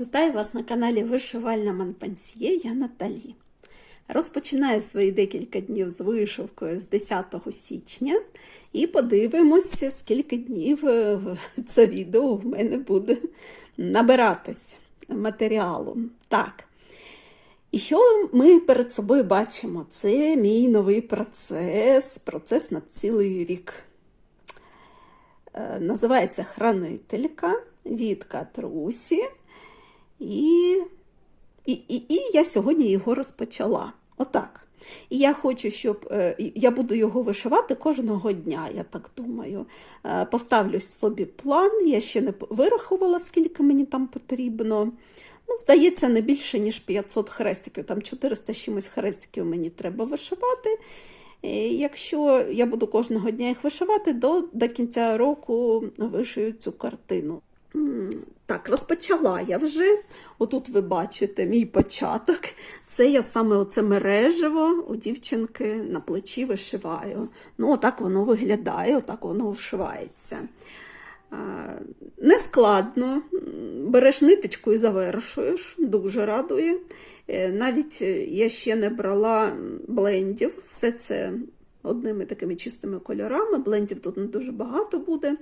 Вітаю вас на каналі Вишивальна Манпансьє, я Наталі. Розпочинаю свої декілька днів з вишивкою з 10 січня і подивимося, скільки днів е, це відео в мене буде набиратись матеріалу. Так. І що ми перед собою бачимо? Це мій новий процес, процес на цілий рік. Е, Називається Хранителька від Катрусі. І, і, і, і я сьогодні його розпочала. Отак. І я хочу, щоб е, я буду його вишивати кожного дня, я так думаю. Е, Поставлю собі план, я ще не вирахувала, скільки мені там потрібно. Ну, здається, не більше, ніж 500 хрестиків, там 400 з чимось хрестиків мені треба вишивати. І Якщо я буду кожного дня їх вишивати, до, до кінця року вишию цю картину. Так, розпочала я вже. Отут ви бачите мій початок. Це я саме оце мережево у дівчинки на плечі вишиваю. Ну, отак воно виглядає, отак воно вшивається. Нескладно, береш ниточку і завершуєш, дуже радує. Е, Навіть я ще не брала блендів, все це одними такими чистими кольорами. Блендів тут не дуже багато буде.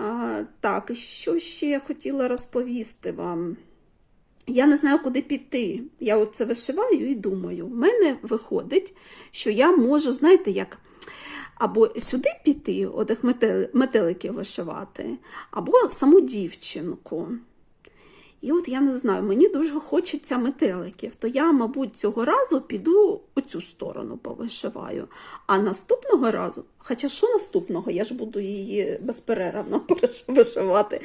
А, Так, що ще я хотіла розповісти вам? Я не знаю, куди піти. Я оце вишиваю і думаю, в мене виходить, що я можу, знаєте, як або сюди піти, отих метел- метеликів вишивати, або саму дівчинку. І от я не знаю, мені дуже хочеться метеликів, то я, мабуть, цього разу піду оцю сторону повишиваю. А наступного разу, хоча що наступного, я ж буду її безперервно вишивати,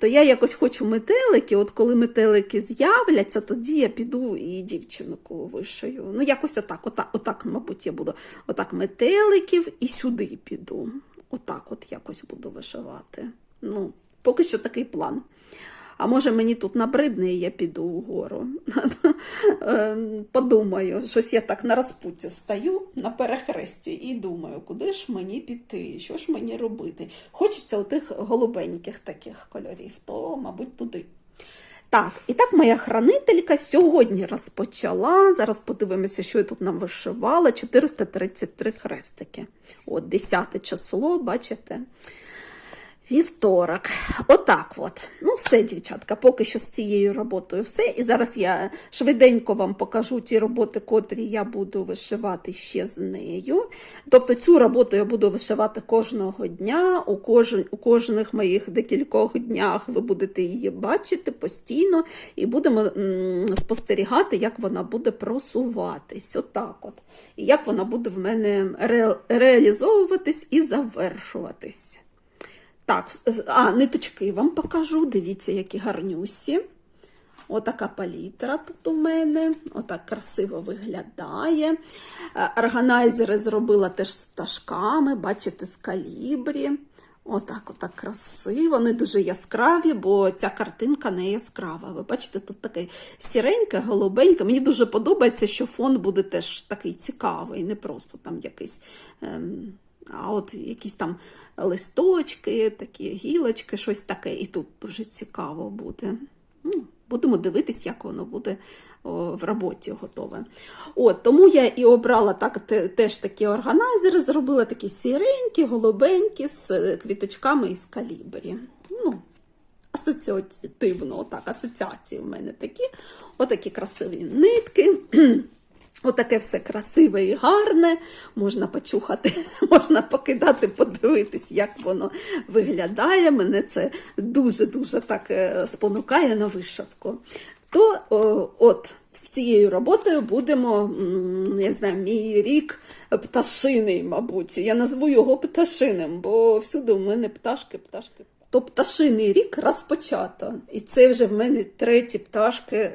то я якось хочу метелики. От коли метелики з'являться, тоді я піду і дівчинку вишию. Ну, якось отак, отак, отак, мабуть, я буду. Отак метеликів і сюди піду. Отак от якось буду вишивати. Ну, поки що такий план. А може мені тут набридне, і я піду вгору. Е, Подумаю, щось я так на розпутті стою на перехресті і думаю, куди ж мені піти, що ж мені робити. Хочеться отих голубеньких таких кольорів, то, мабуть, туди. Так, і так моя хранителька сьогодні розпочала. Зараз подивимося, що я тут нам вишивала. 433 хрестики. От, 10 число, бачите? Вівторок. Отак от. Ну, все, дівчатка, поки що з цією роботою все. І зараз я швиденько вам покажу ті роботи, котрі я буду вишивати ще з нею. Тобто цю роботу я буду вишивати кожного дня, у, кожен, у кожних моїх декількох днях ви будете її бачити постійно, і будемо спостерігати, як вона буде просуватись. Отак от. І як вона буде в мене ре, реалізовуватись і завершуватись. Так, а, ниточки вам покажу. Дивіться, які гарнюсі. Отака палітра тут у мене, отак красиво виглядає. Е, Органайзери зробила теж з пташками, бачите, з калібрі. Отак, отак красиво, вони дуже яскраві, бо ця картинка не яскрава. Ви бачите, тут таке сіреньке, голубеньке. Мені дуже подобається, що фон буде теж такий цікавий, не просто там якийсь. Ем, а от якісь там листочки, такі гілочки, щось таке. І тут дуже цікаво буде. Ну, Будемо дивитись, як воно буде в роботі готове. От, Тому я і обрала так, теж такі органайзери, зробила такі сіренькі, голубенькі, з е, квіточками із калібрі. Ну, асоціативно, отак, асоціації в мене такі. Отакі красиві нитки. Отаке все красиве і гарне, можна почухати, можна покидати, подивитись, як воно виглядає. Мене це дуже-дуже так е, спонукає на вишивку. То о, от з цією роботою будемо, я знаю, мій рік пташиний, мабуть. Я назву його пташиним, бо всюди в мене пташки, пташки. То пташиний рік розпочато. І це вже в мене треті пташки.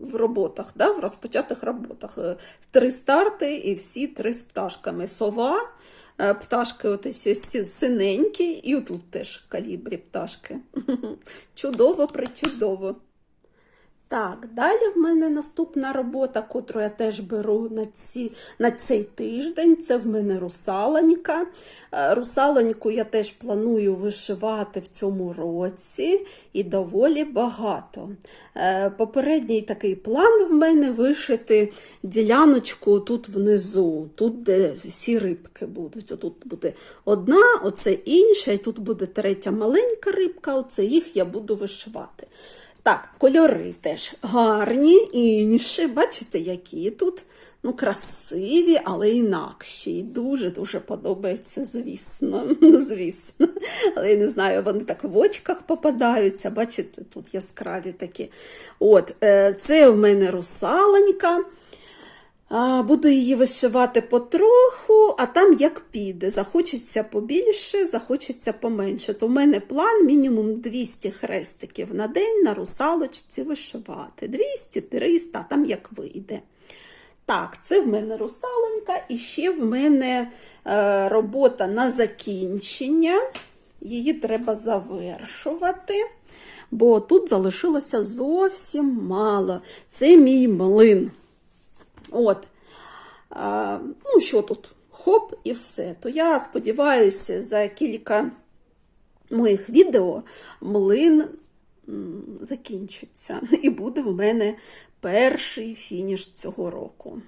В роботах, да, в розпочатих роботах. Е, Три старти і всі три з пташками. Сова, е, пташки от синенькі, і тут теж калібрі пташки. Чудово, причудово. Так, далі в мене наступна робота, котру я теж беру на, ці, на цей тиждень. Це в мене русалонька. Е, Русалоньку я теж планую вишивати в цьому році і доволі багато. Е, Попередній такий план в мене вишити діляночку тут внизу, тут, де всі рибки будуть. Тут буде одна, оце інша, і тут буде третя маленька рибка, оце їх я буду вишивати. Так, кольори теж гарні, інші. Бачите, які тут ну, красиві, але інакші. Дуже-дуже подобається, звісно. Ну, звісно. Але я не знаю, вони так в очках попадаються. Бачите, тут яскраві такі. От, е, Це в мене русалонька. Буду її вишивати потроху, а там як піде. Захочеться побільше, захочеться поменше. То в мене план мінімум 200 хрестиків на день на русалочці вишивати. 200-300, а там як вийде. Так, це в мене русалонька, і ще в мене е, робота на закінчення. Її треба завершувати, бо тут залишилося зовсім мало. Це мій млин. От. А, ну, що тут? Хоп, і все. То я сподіваюся, за кілька моїх відео млин закінчиться. І буде в мене перший фініш цього року.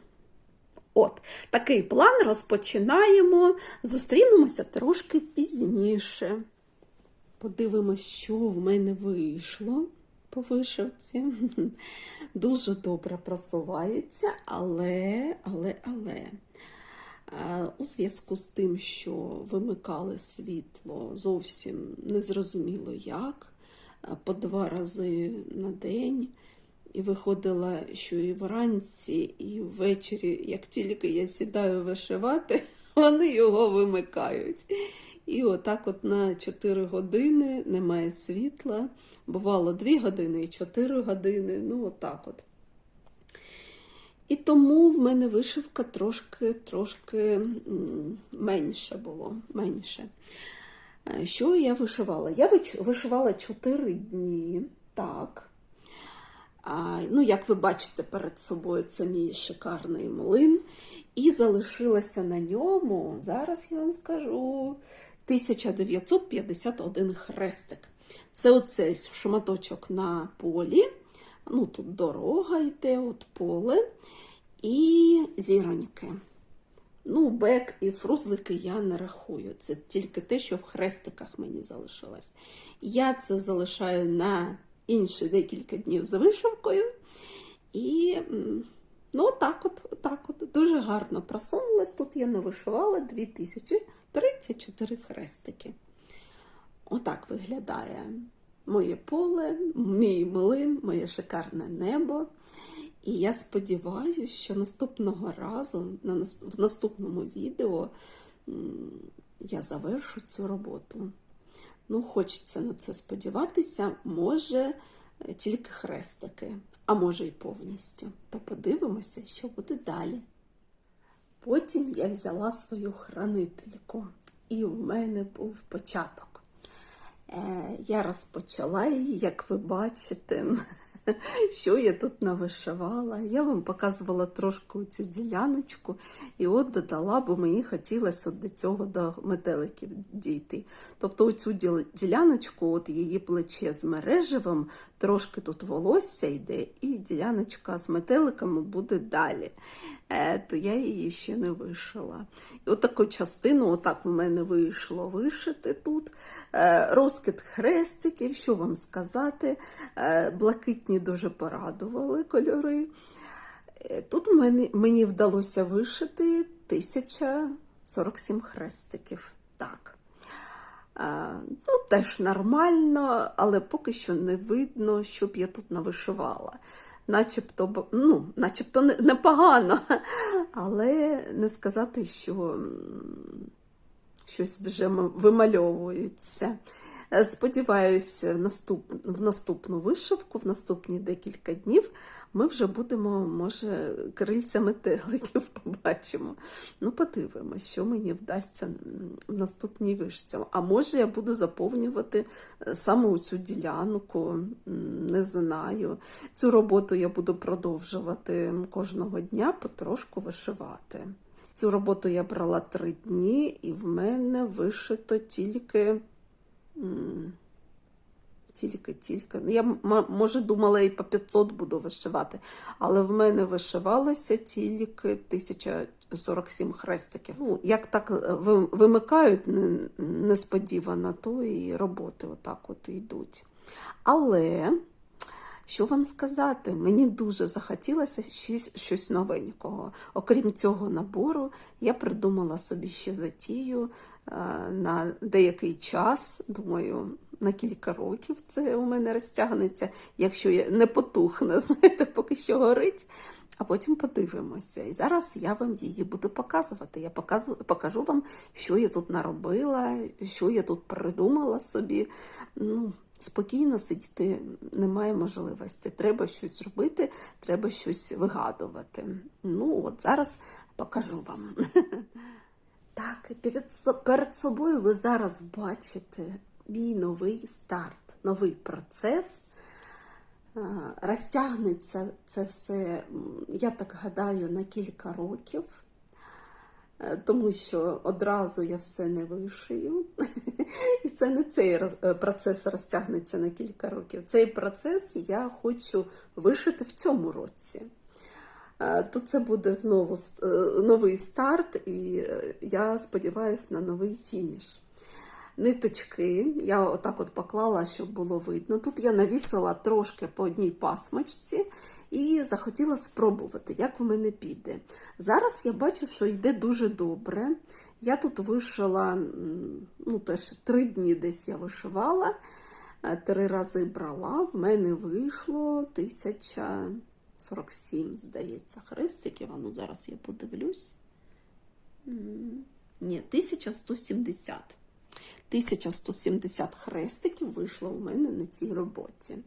От, такий план розпочинаємо. Зустрінемося трошки пізніше. Подивимось, що в мене вийшло по вишивці. Дуже добре просувається, але, але, але. У зв'язку з тим, що вимикали світло зовсім незрозуміло як, по два рази на день, і виходила, що і вранці, і ввечері, як тільки я сідаю вишивати, вони його вимикають. І отак от на 4 години немає світла. Бувало 2 години і 4 години. Ну, отак от. І тому в мене вишивка трошки трошки менше було. менше. Що я вишивала? Я вишивала 4 дні. Так. А, Ну, як ви бачите перед собою, це мій шикарний млин. І залишилося на ньому, зараз я вам скажу, 1951 хрестик. Це оцей шматочок на полі. Ну, Тут дорога йде, от поле і зіроньки. Ну, бек і фрузлики я не рахую. Це тільки те, що в хрестиках мені залишилось. Я це залишаю на інші декілька днів за вишивкою. І ну, так от, так от, дуже гарно просунулась. Тут я не вишивала 2034 хрестики. Отак виглядає моє поле, мій млин, моє шикарне небо. І я сподіваюся, що наступного разу, в наступному відео, я завершу цю роботу. Ну, хочеться на це сподіватися, може тільки хрестики, а може і повністю. То подивимося, що буде далі. Потім я взяла свою хранительку, і в мене був початок. Е, Я розпочала її, як ви бачите, що я тут навишивала. Я вам показувала трошки цю діляночку і от додала, бо мені хотілося от до цього до метеликів дійти. Тобто оцю діляночку, от її плече з мережевим, трошки тут волосся йде, і діляночка з метеликами буде далі. То я її ще не вишила. І от таку частину, отак в мене вийшло вишити тут. Е, розкид хрестиків, що вам сказати, е, блакитні дуже порадували кольори. Тут мені, мені вдалося вишити 1047 хрестиків. Так. Ну, Теж нормально, але поки що не видно, щоб я тут навишивала начебто ну, начебто непогано, але не сказати, що щось вже вимальовується. Сподіваюся, Сподіваюсь, в наступну вишивку, в наступні декілька днів ми вже будемо, може, крильця метеликів побачимо. Ну, подивимось, що мені вдасться в наступній вишці. А може, я буду заповнювати е, саме цю ділянку, не знаю. Цю роботу я буду продовжувати кожного дня потрошку вишивати. Цю роботу я брала три дні, і в мене вишито тільки. М, Тільки, тільки. Ну, я, може, думала і по 500 буду вишивати, але в мене вишивалося тільки 1047 хрестиків. Ну, як так е, вимикають несподівано, то і роботи отак от йдуть. Але що вам сказати? Мені дуже захотілося щось, щось новенького. Окрім цього набору, я придумала собі ще затію е, на деякий час. Думаю, на кілька років це у мене розтягнеться, якщо я не потухне, знаєте, поки що горить. А потім подивимося. І зараз я вам її буду показувати. Я показу, покажу вам, що я тут наробила, що я тут придумала собі. Ну, спокійно сидіти немає можливості. Треба щось робити, треба щось вигадувати. Ну, от зараз покажу вам. Так, перед, собою ви зараз бачите мій новий старт, новий процес. Е, Розтягнеться це все, я так гадаю, на кілька років, Е, тому що одразу я все не вишию. І це не цей е, процес розтягнеться на кілька років. Цей процес я хочу вишити в цьому році. То це буде знову новий старт, і я сподіваюся на новий фініш. Ниточки я отак от поклала, щоб було видно. Тут я навісила трошки по одній пасмочці і захотіла спробувати, як в мене піде. Зараз я бачу, що йде дуже добре. Я тут вишила ну, теж три дні десь я вишивала, е, три рази брала. В мене вийшло 1047, здається, хрестиків. Ну зараз я подивлюсь. Ні, 1170. 1170 хрестиків вийшло у мене на цій роботі.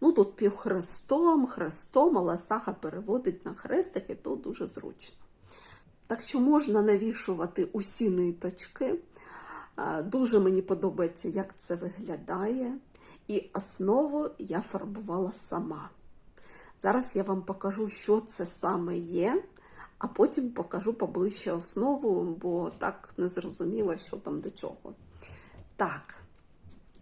Ну, тут півхрестом, хрестом, але сага переводить на хрестики, то дуже зручно. Так що можна навішувати усі ниточки. Дуже мені подобається, як це виглядає. І основу я фарбувала сама. Зараз я вам покажу, що це саме є, а потім покажу поближче основу, бо так не зрозуміла, що там до чого. Так,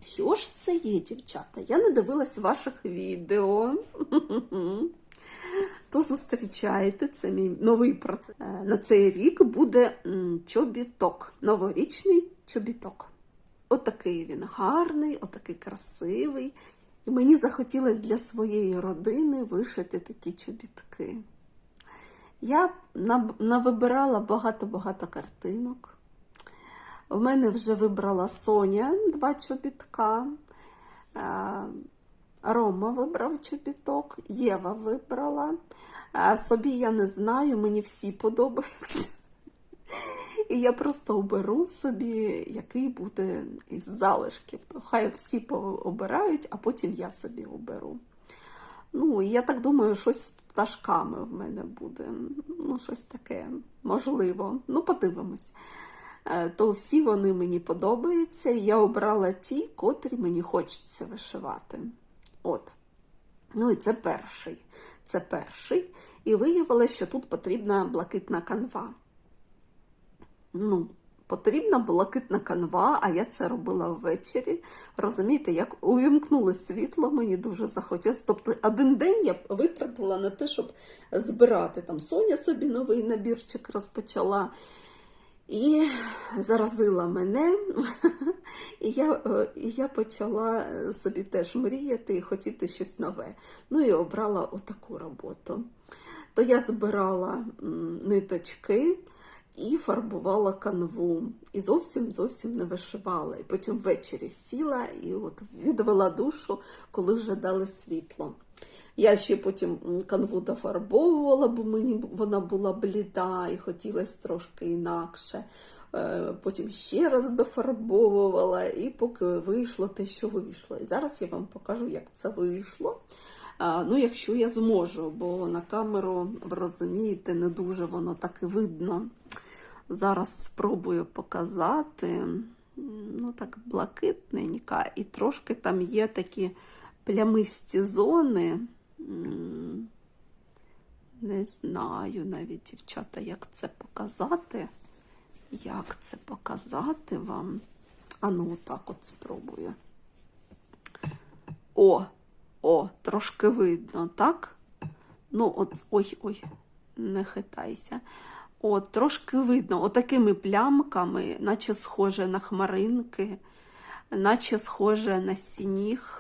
що ж це є, дівчата? Я не дивилась ваших відео. То зустрічайте, це мій новий процес. Е, На цей рік буде чобіток, новорічний чобіток. Отакий він гарний, отакий красивий. І мені захотілося для своєї родини вишити такі чобітки. Я навибирала багато-багато картинок. В мене вже вибрала Соня два чобітка. Е, Рома вибрав чобіток, Єва вибрала. Собі я не знаю, мені всі подобаються. І я просто оберу собі, який буде із залишків. То хай всі обирають, а потім я собі оберу. Ну, і я так думаю, щось з пташками в мене буде. Ну, щось таке, можливо. Ну, подивимось. Е, То всі вони мені подобаються, і я обрала ті, котрі мені хочеться вишивати. От. Ну і це перший. Це перший. І виявилося, що тут потрібна блакитна канва. Ну, потрібна блакитна канва, а я це робила ввечері. Розумієте, як увімкнули світло, мені дуже захотілося. Тобто один день я витратила на те, щоб збирати. Там Соня собі новий набірчик розпочала. І заразила мене, і я, е, і я почала собі теж мріяти і хотіти щось нове. Ну і обрала отаку роботу. То я збирала ниточки і фарбувала канву. І зовсім зовсім не вишивала. І потім ввечері сіла і от відвела душу, коли вже дали світло. Я ще потім канву дофарбовувала, бо мені вона була бліда і хотілося трошки інакше. е, потім ще раз дофарбовувала, і поки вийшло те, що вийшло. І зараз я вам покажу, як це вийшло. Ну, якщо я зможу, бо на камеру, ви розумієте, не дуже воно так і видно. Зараз спробую показати. Ну, так, блакитненька, і трошки там є такі плямисті зони. Не знаю навіть, дівчата, як це показати. Як це показати вам? А ну, так от спробую. О, о, трошки видно, так? Ну, от, ой, ой, не хитайся. От, трошки видно, отакими плямками, наче схоже на хмаринки, наче схоже на сніг.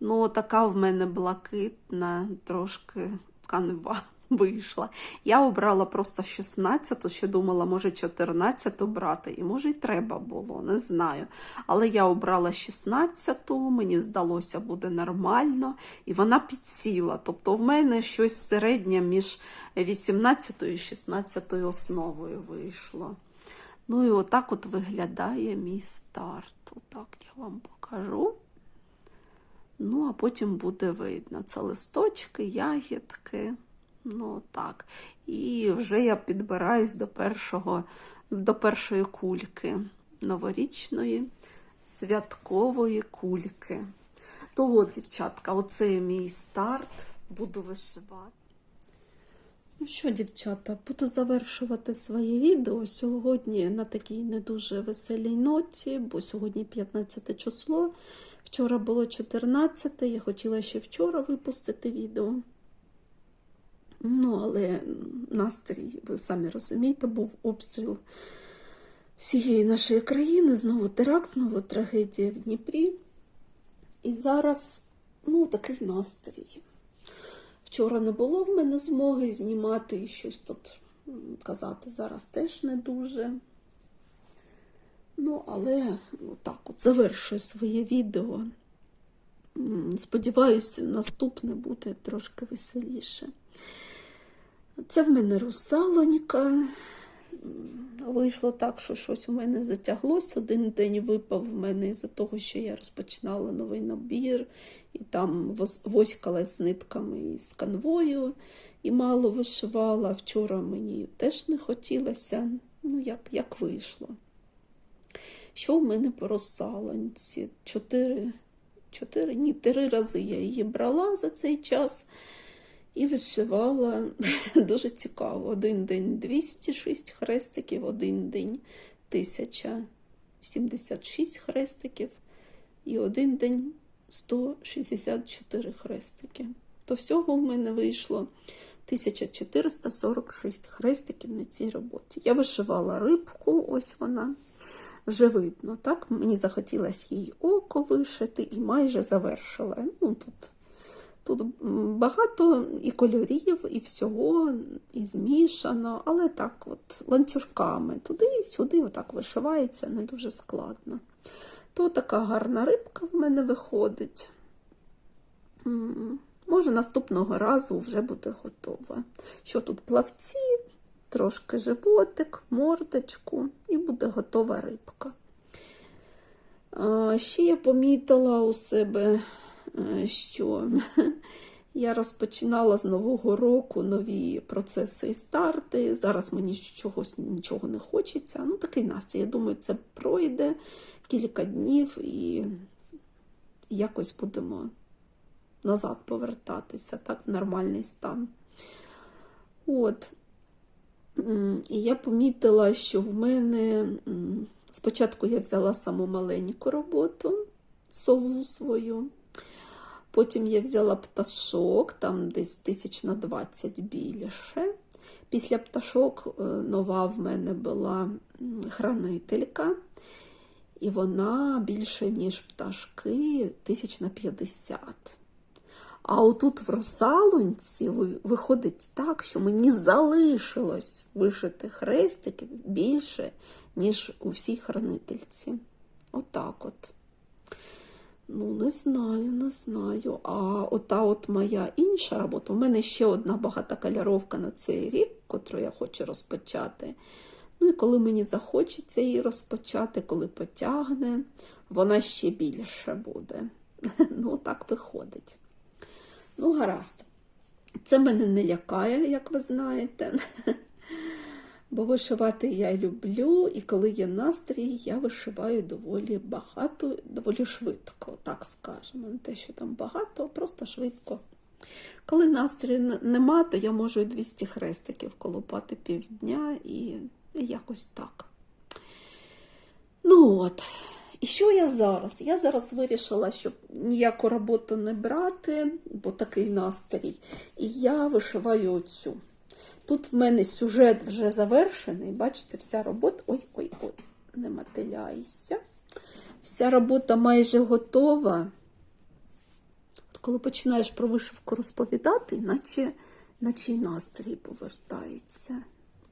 Ну, така в мене блакитна, трошки канва вийшла. Я обрала просто 16-ту, ще думала, може 14-ту брати, і може й треба було, не знаю. Але я обрала 16-ту, мені здалося, буде нормально, і вона підсіла. Тобто в мене щось середнє між 18 і 16 основою вийшло. Ну і отак от виглядає мій старт. Отак я вам покажу. Ну, а потім буде видно. Це листочки, ягідки. Ну, так. І вже я підбираюсь до першого, до першої кульки новорічної святкової кульки. То от, дівчатка, оце мій старт. Буду вишивати. Ну що, дівчата, буду завершувати своє відео сьогодні на такій не дуже веселій ноті, бо сьогодні 15 число. Вчора було 14, я хотіла ще вчора випустити відео. Ну, але настрій, ви самі розумієте, був обстріл всієї нашої країни, знову теракт, знову трагедія в Дніпрі. І зараз, ну, такий настрій. Вчора не було в мене змоги знімати і щось тут казати. Зараз теж не дуже. Ну, але ну, так от завершую своє відео. Сподіваюся, наступне буде трошки веселіше. Це в мене русалонька. Вийшло так, що щось у мене затяглося. Один день випав в мене із-за того, що я розпочинала новий набір, і там воськалась з нитками і з канвою, і мало вишивала. Вчора мені теж не хотілося. Ну, як, як вийшло. Що в мене по розсалонці? Чотири, чотири, ні, три рази я її брала за цей час і вишивала дуже цікаво. Один день 206 хрестиків, один день 1076 хрестиків, і один день 164 хрестики. То всього в мене вийшло 1446 хрестиків на цій роботі. Я вишивала рибку, ось вона. Вже видно, так? Мені захотілося їй око вишити і майже завершила. Ну, Тут тут багато і кольорів, і всього, і змішано, але так от ланцюжками туди сюди отак вишивається, не дуже складно. То така гарна рибка в мене виходить. Може, наступного разу вже буде готова. Що тут плавці, трошки животик, мордочку, і буде готова рибка. Ще я помітила у себе, е, що я розпочинала з Нового року нові процеси і старти. Зараз мені чогось нічого не хочеться. Ну, такий настрій. Я думаю, це пройде кілька днів і якось будемо назад повертатися, так, в нормальний стан. От. І я помітила, що в мене спочатку я взяла саму маленьку роботу, сову свою. Потім я взяла пташок, там десь тисяч на 20 більше. Після пташок е, нова в мене була хранителька, і вона більше, ніж пташки, тисяч на 50. А отут в росалонці виходить так, що мені залишилось вишити хрестиків більше, ніж у всій хранительці. Отак от. Ну, не знаю, не знаю. А ота от моя інша робота, у мене ще одна багатокольоровка на цей рік, котру я хочу розпочати, Ну і коли мені захочеться її розпочати, коли потягне, вона ще більше буде. Ну, так виходить. Ну, гаразд. Це мене не лякає, як ви знаєте. Бо вишивати я люблю, і коли є настрій, я вишиваю доволі багато, доволі швидко, так скажемо. Не те, що там багато, просто швидко. Коли настрою нема, то я можу і 200 хрестиків колупати півдня і якось так. Ну от. І що я зараз? Я зараз вирішила, щоб ніяку роботу не брати, бо такий настрій. І я вишиваю оцю. Тут в мене сюжет вже завершений. Бачите, вся робота. Ой-ой-ой, не мотиляйся. Вся робота майже готова. От коли починаєш про вишивку розповідати, наче, наче й настрій повертається.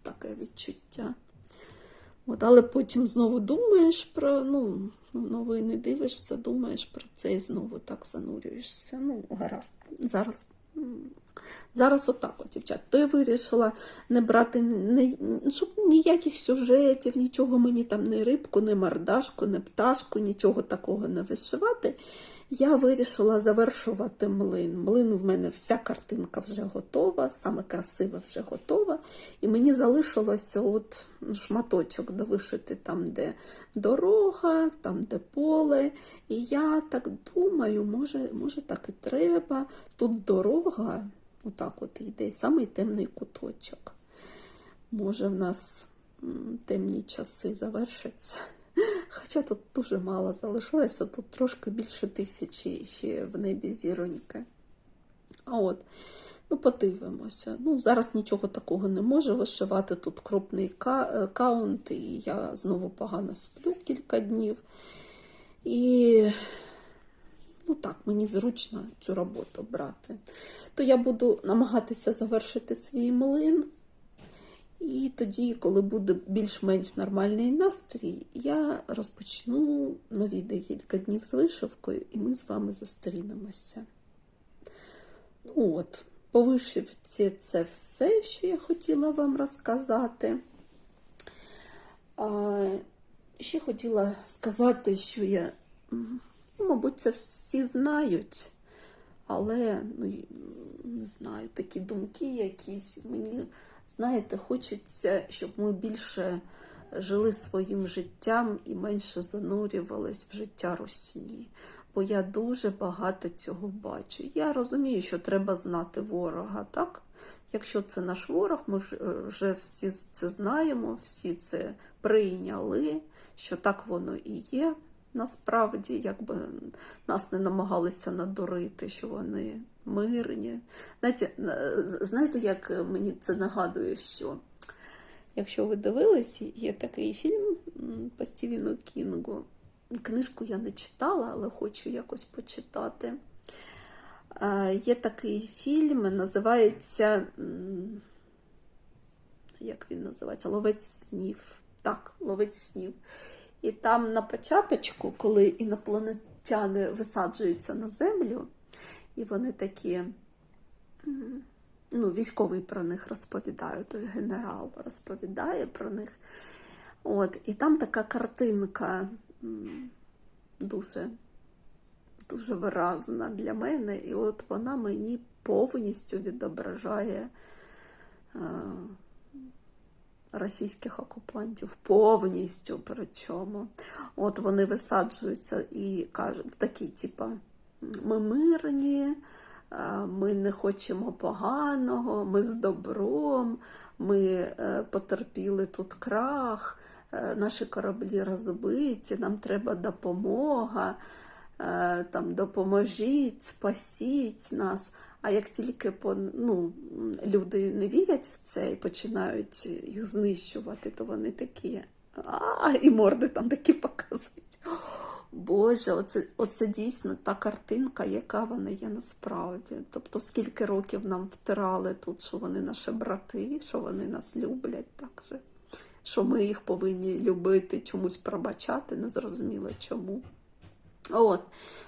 Таке відчуття. От, але потім знову думаєш про ну, новини дивишся, думаєш про це і знову так занурюєшся. Ну, гаразд. Зараз зараз отак, от, дівчат. То я вирішила не брати не, щоб ніяких сюжетів, нічого мені там, не рибку, не мордашку, не пташку, нічого такого не вишивати. Я вирішила завершувати млин. Млин в мене вся картинка вже готова, саме красива вже готова. І мені залишилося от шматочок довишити там, де дорога, там, де поле. І я так думаю, може, може так і треба. Тут дорога, отак от йде, самий темний куточок. Може, в нас темні часи завершаться. Хоча тут дуже мало залишилося, тут трошки більше тисячі ще в небі зіроньки. А от, ну, подивимося. Ну, Зараз нічого такого не можу вишивати. Тут крупний каунт, і я знову погано сплю кілька днів. І ну так, мені зручно цю роботу брати. То я буду намагатися завершити свій млин. І тоді, коли буде більш-менш нормальний настрій, я розпочну нові декілька днів з вишивкою, і ми з вами зустрінемося. Ну от, по вишивці це все, що я хотіла вам розказати. А, Ще хотіла сказати, що я, ну, мабуть, це всі знають, але ну, не знаю, такі думки якісь мені. Знаєте, хочеться, щоб ми більше жили своїм життям і менше занурювались в життя русні. Бо я дуже багато цього бачу. Я розумію, що треба знати ворога, так? Якщо це наш ворог, ми вже всі це знаємо, всі це прийняли, що так воно і є. Насправді, якби нас не намагалися надурити, що вони мирні. Знаєте, знаєте, як мені це нагадує, що якщо ви дивились, є такий фільм по Стівіну Кінгу. Книжку я не читала, але хочу якось почитати. Є такий фільм, називається, як він називається? Ловець снів. Так, ловець снів. І там на початочку, коли інопланетяни висаджуються на землю, і вони такі, ну, військовий про них розповідає, той генерал розповідає про них. От, І там така картинка дуже дуже виразна для мене, і от вона мені повністю відображає е, російських окупантів, повністю причому. От вони висаджуються і кажуть, такі, типа, ми мирні, ми не хочемо поганого, ми з добром, ми е, потерпіли тут крах, е, наші кораблі розбиті, нам треба допомога, е, там, допоможіть, спасіть нас. А як тільки ну, люди не вірять в це і починають їх знищувати, то вони такі, а, і морди там такі показують. Боже, оце оце дійсно та картинка, яка вона є насправді. Тобто, скільки років нам втирали тут, що вони наші брати, що вони нас люблять, так же, що ми їх повинні любити, чомусь пробачати, незрозуміло чому. От,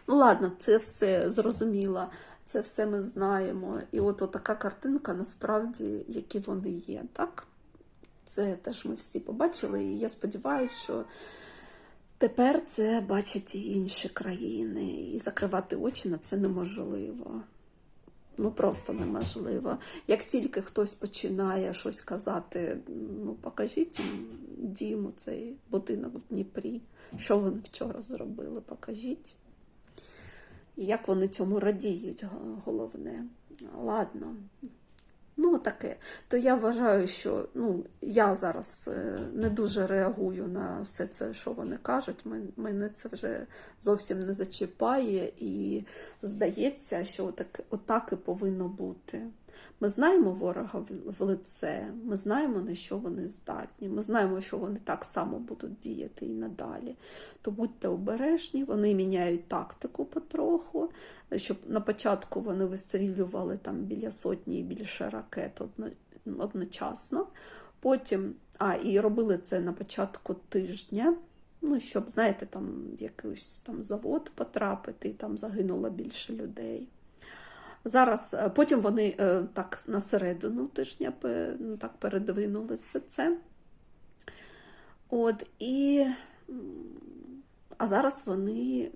ну ладно, це все зрозуміло, це все ми знаємо. І от така картинка, насправді, які вони є, так? Це теж ми всі побачили, і я сподіваюся, що тепер це бачать і інші країни, і закривати очі на це неможливо. Ну просто неможливо. Як тільки хтось починає щось казати, ну покажіть їм дім, цей будинок в Дніпрі, що вони вчора зробили, покажіть. І як вони цьому радіють, головне. Ладно. Ну, таке. То я вважаю, що ну, я зараз е, не дуже реагую на все це, що вони кажуть. Мене це вже зовсім не зачіпає, і здається, що отак, отак і повинно бути. Ми знаємо ворога в- лице, ми знаємо, на що вони здатні, ми знаємо, що вони так само будуть діяти і надалі. То будьте обережні, вони міняють тактику потроху, щоб на початку вони вистрілювали там біля сотні і більше ракет одночасно. Потім, а, і робили це на початку тижня. Ну, щоб, знаєте, там якийсь там завод потрапити, і там загинуло більше людей. Зараз е, потім вони е, так на середину тижня ну, так передвинули все це. От і а зараз вони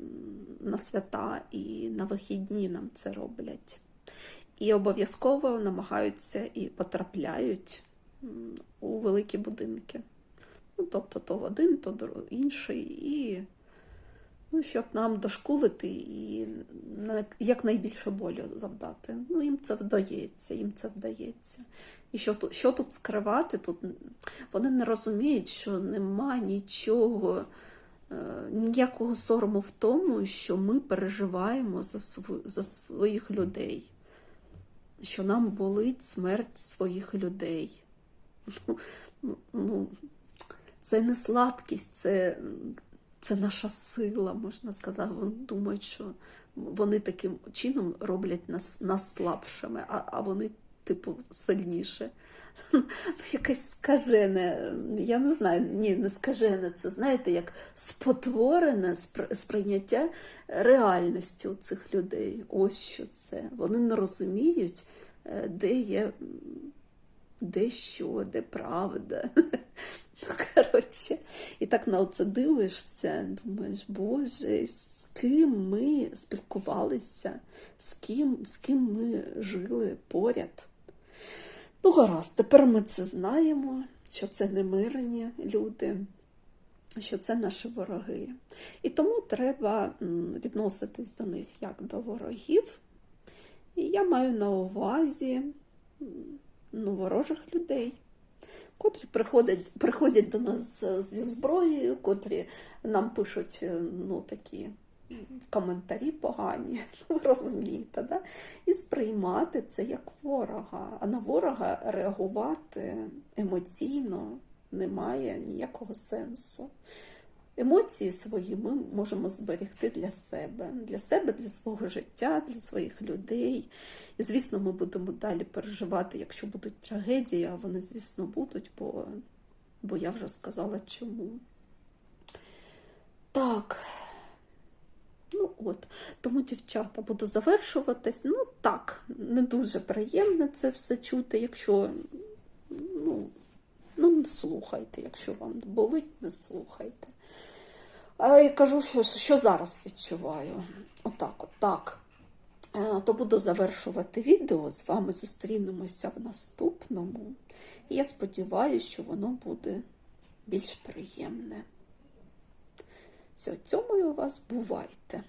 на свята і на вихідні нам це роблять. І обов'язково намагаються і потрапляють у великі будинки. Ну, тобто то в один, то інший, і ну, щоб нам дошкулити і якнайбільше болю завдати. Ну, їм це вдається, їм це вдається. І що тут, що тут скривати? Тут вони не розуміють, що нема нічого, е, ніякого сорому в тому, що ми переживаємо за, св- за своїх людей, що нам болить смерть своїх людей. Ну, ну, ну, це не слабкість, це, це наша сила, можна сказати. Вони думають, що вони таким чином роблять нас, нас слабшими, а, а вони, типу, сильніше. Якесь скажене, я не знаю, ні, не скажене, це знаєте, як спотворене сприйняття реальності у цих людей. Ось що це. Вони не розуміють, е, де є де що, де правда. Ну, коротше, і так на це дивишся, думаєш, Боже, з ким ми спілкувалися, з ким, з ким ми жили поряд. Ну, гаразд, тепер ми це знаємо, що це не мирні люди, що це наші вороги. І тому треба відноситись до них як до ворогів. І я маю на увазі ну, ворожих людей, котрі приходять, приходять до нас зі зброєю, котрі нам пишуть е, ну, такі коментарі погані, ви розумієте, да? і сприймати це як ворога. А на ворога реагувати емоційно немає ніякого сенсу. Емоції свої ми можемо зберегти для себе, для себе, для свого життя, для своїх людей. І, звісно, ми будемо далі переживати, якщо будуть трагедії, а вони, звісно, будуть, бо, бо я вже сказала чому. Так. Ну от, тому, дівчата, буду завершуватись. Ну так, не дуже приємно це все чути, якщо ну не слухайте, якщо вам болить, не слухайте. Але я кажу, що, що зараз відчуваю. Отак, от так. Е, То буду завершувати відео. З вами зустрінемося в наступному. І я сподіваюся, що воно буде більш приємне. Все, цьому вас бувайте.